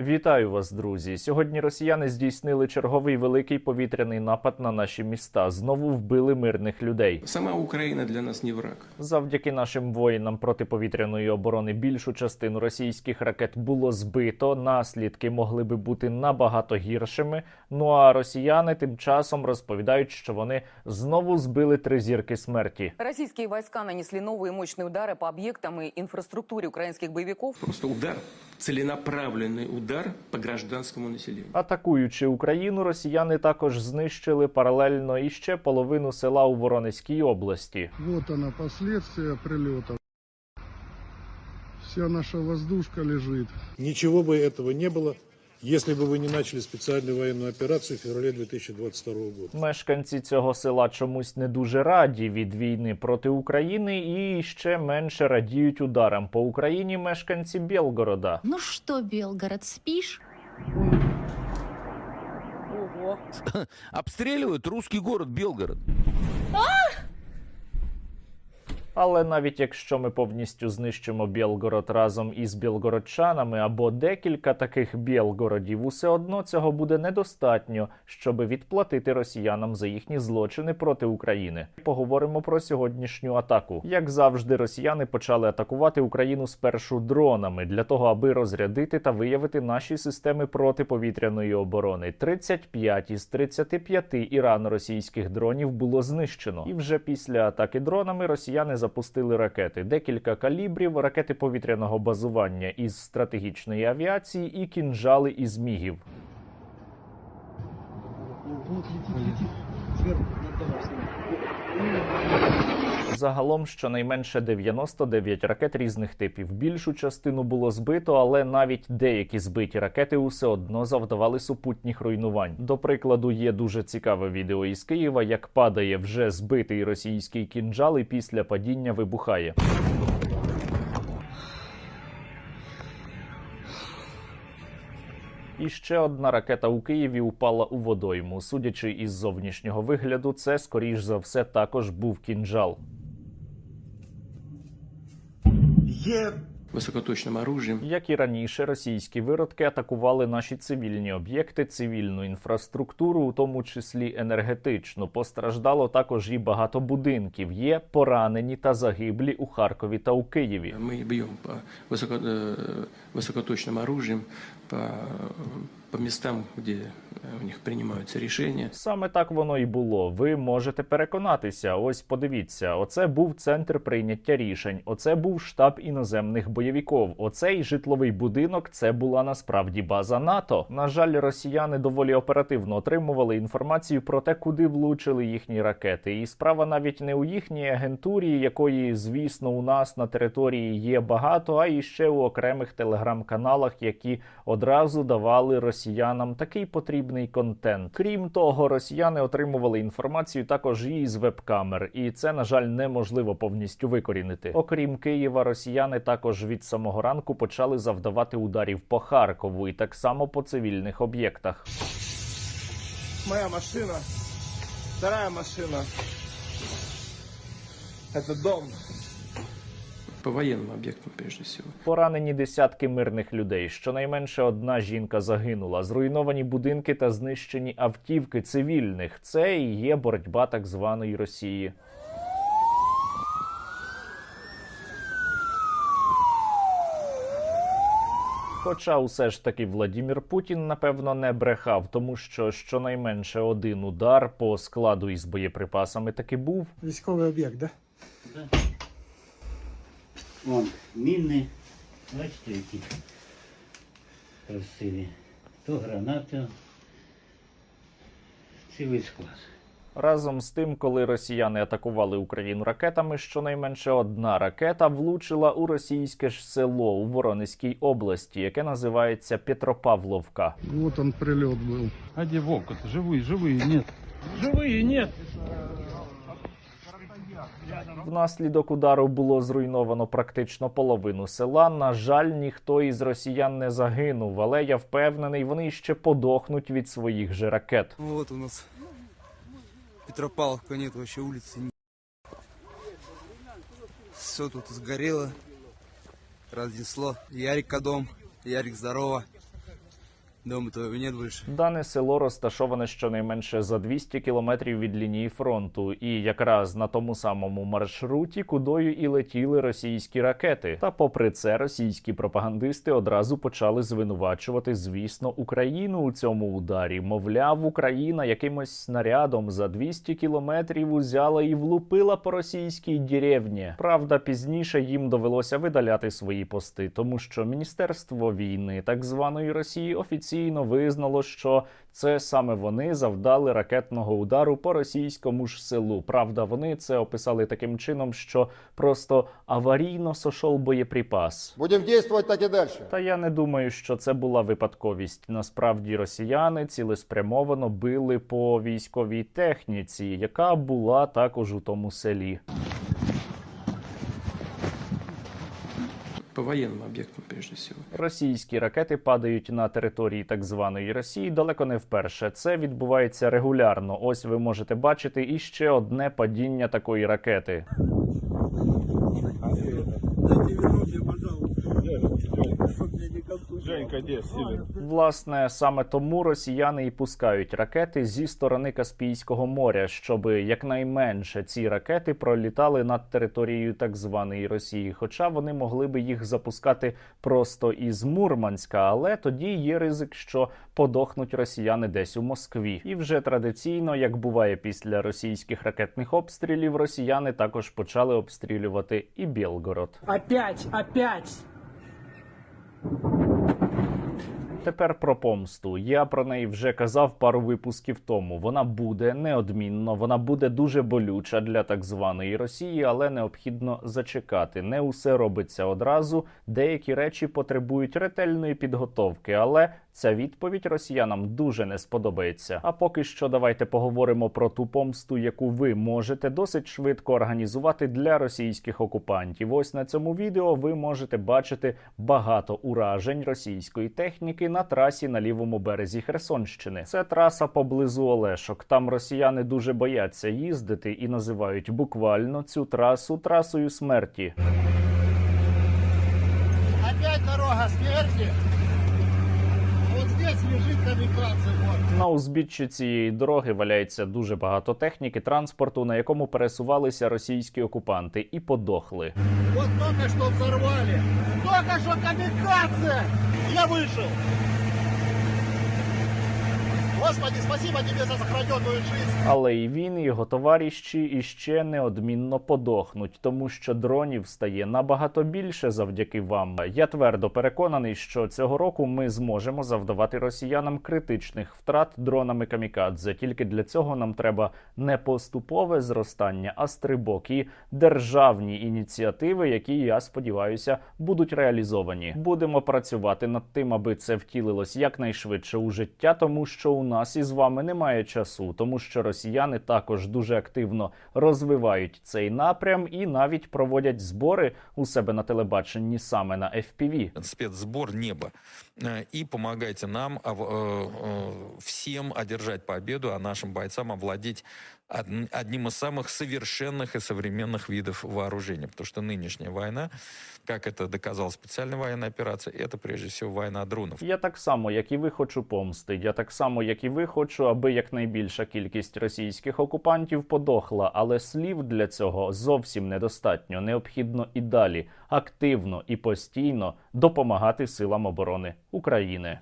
Вітаю вас, друзі. Сьогодні росіяни здійснили черговий великий повітряний напад на наші міста. Знову вбили мирних людей. Сама Украина для нас не враг. Завдяки нашим воїнам протиповітряної оборони більшу частину російських ракет було збито. Наслідки могли би бути набагато гіршими. Ну а росіяни тим часом розповідають, що вони знову збили три зірки смерті. Российские войска нанесли новые мощные удары по объектам и инфраструктуре украинских боевиков. Просто удар, целенаправленный удар по гражданскому населению. Атакуючи Україну, росіяни також знищили паралельно іще половину села у Воронезькій області. Вот она, последствия прилета. Вся наша воздушка лежит. Ничего бы этого не было, если бы вы не начали специальную военную операцию в феврале 2022 года. Мешканці цього села чомусь не дуже раді від війни проти України і ще менше радіють ударам по Україні мешканці Білгорода. Ну что, Белгород, спишь? Обстреливают русский город Белгород. Але навіть якщо ми повністю знищимо Білгород разом із білгородчанами або декілька таких Білгородів, усе одно цього буде недостатньо, щоб відплатити росіянам за їхні злочини проти України. Поговоримо про сьогоднішню атаку. Як завжди, росіяни почали атакувати Україну спершу дронами для того, аби розрядити та виявити наші системи протиповітряної оборони. 35 із 35 ірано-російських дронів було знищено, і вже після атаки дронами росіяни запустили ракети, декілька калібрів, ракети повітряного базування із стратегічної авіації і кінжали із мігів. Загалом щонайменше 99 ракет різних типів. Більшу частину було збито, але навіть деякі збиті ракети усе одно завдавали супутніх руйнувань. До прикладу, є дуже цікаве відео із Києва, як падає вже збитий російський кінжал і після падіння вибухає. І ще одна ракета у Києві упала у водойму. Судячи із зовнішнього вигляду, це скоріш за все також був кінжал Высокоточным оружием Як і раніше, російські виродки атакували наші цивільні об'єкти, цивільну інфраструктуру, у тому числі енергетичну. Постраждало також і багато будинків. Є поранені та загиблі у Харкові та у Києві. мы бьем по высоко, э, высокоточным оружием по, по местам, где э, у них принимаются решения. Саме так воно і було. Ви можете переконатися. Ось подивіться, оце був центр прийняття рішень. Оце був штаб іноземних бойовиків. Оцей житловий будинок це була насправді база НАТО. На жаль, росіяни доволі оперативно отримували інформацію про те, куди влучили їхні ракети. І справа навіть не у їхній агентурі, якої, звісно, у нас на території є багато, а і ще у окремих телеграм-каналах, які одразу давали росіянам такий потрібний контент. Крім того, росіяни отримували інформацію також і з веб-камер, і це, на жаль, неможливо повністю викорінити. Окрім Києва, росіяни також від самого ранку почали завдавати ударів по Харкову і так само по цивільних об'єктах. моя машина, вторая машина. Это дом. По военным объектам, прежде всего. Поранені десятки мирних людей. Щонайменше одна жінка загинула. Зруйновані будинки та знищені автівки цивільних. Це і є боротьба так званої Росії. Хоча усе ж таки Владімір Путін напевно не брехав, тому що щонайменше один удар по складу із боєприпасами таки був. Військовий об'єкт, да? Вон, міни, бачите, які красиві. То гранати, цілий склад. Разом з тим, коли росіяни атакували Україну ракетами, щонайменше одна ракета влучила у російське ж село у Воронезькій області, яке називається Петропавловка. Вот он прилет был. А где Вовка-то? Живые, живые, нет. Живые, нет. Внаслідок удару було зруйновано практично половину села. На жаль, ніхто із росіян не загинув, але я впевнений, вони ще подохнуть від своїх же ракет. Вот у нас Петропавловка, нет вообще улицы. Все тут сгорело, разнесло. Ярика дом, Ярик здорово. Дома твоего нет больше. Дане село розташоване щонайменше за 200 кілометрів від лінії фронту, і якраз на тому самому маршруті, кудою і летіли російські ракети. Та попри це, російські пропагандисти одразу почали звинувачувати, звісно, Україну у цьому ударі. Мовляв, Україна якимось снарядом за 200 кілометрів узяла і влупила по російській деревні. Правда, пізніше їм довелося видаляти свої пости, тому що Міністерство війни так званої Росії офіційно визнало, що це саме вони завдали ракетного удару по російському ж селу. Правда, вони це описали таким чином, що просто аварійно сошов боєприпас. Будем действовать так и дальше. Та я не думаю, що це була випадковість. Насправді росіяни цілеспрямовано били по військовій техніці, яка була також у тому селі. По военным объектам, прежде всего. Російські ракети падають на території так званої Росії далеко не вперше. Це відбувається регулярно. Ось ви можете бачити іще одне падіння такої ракети. Власне, саме тому росіяни і пускають ракети зі сторони Каспійського моря, щоб якнайменше ці ракети пролітали над територією так званої Росії. Хоча вони могли би їх запускати просто із Мурманська, але тоді є ризик, що подохнуть росіяни десь у Москві. І вже традиційно, як буває після російських ракетних обстрілів, росіяни також почали обстрілювати і Білгород. Опять, опять. Тепер про помсту. Я про неї вже казав пару випусків тому. Вона буде неодмінно, вона буде дуже болюча для так званої Росії, але необхідно зачекати. Не усе робиться одразу. Деякі речі потребують ретельної підготовки, але ця відповідь росіянам дуже не сподобається. А поки що давайте поговоримо про ту помсту, яку ви можете досить швидко організувати для російських окупантів. Ось на цьому відео ви можете бачити багато уражень російської техніки на трасі на лівому березі Херсонщини. Це траса поблизу Олешок. Там росіяни дуже бояться їздити і називають буквально цю трасу трасою смерті. Опять дорога смерти. Вот здесь лежит камикадзе. Вот. На узбіччі цієї дороги валяється дуже багато техніки, транспорту, на якому пересувалися російські окупанти, і подохли. От тільки що взорвали. тільки що камікадзе! Я вышел. Господи, спасибо тебе за сохраненную жизнь. Але і він, і його товариші іще неодмінно подохнуть, тому що дронів стає набагато більше завдяки вам. Я твердо переконаний, що цього року ми зможемо завдавати росіянам критичних втрат дронами камікадзе. Тільки для цього нам треба не поступове зростання, а стрибок і державні ініціативи, які я сподіваюся будуть реалізовані. Будемо працювати над тим, аби це втілилось якнайшвидше у життя, тому що у нас із вами немає часу, тому що росіяни також дуже активно розвивають цей напрям і навіть проводять збори у себе на телебаченні саме на FPV. спецсбор неба Э, и помогайте нам а, в- э, э, всем одержать победу, а нашим бойцам овладеть одн- одним из самых совершенных и современных видов вооружения. Потому что нынешняя война, как это доказала специальная военная операция, это прежде всего война дронов. Я так само, як і ви, хочу помсти. Я так само, як і ви, хочу, аби якнайбільша кількість російських окупантів подохла. Але слів для цього зовсім недостатньо. Необхідно і далі активно і постійно допомагати силам оборони України.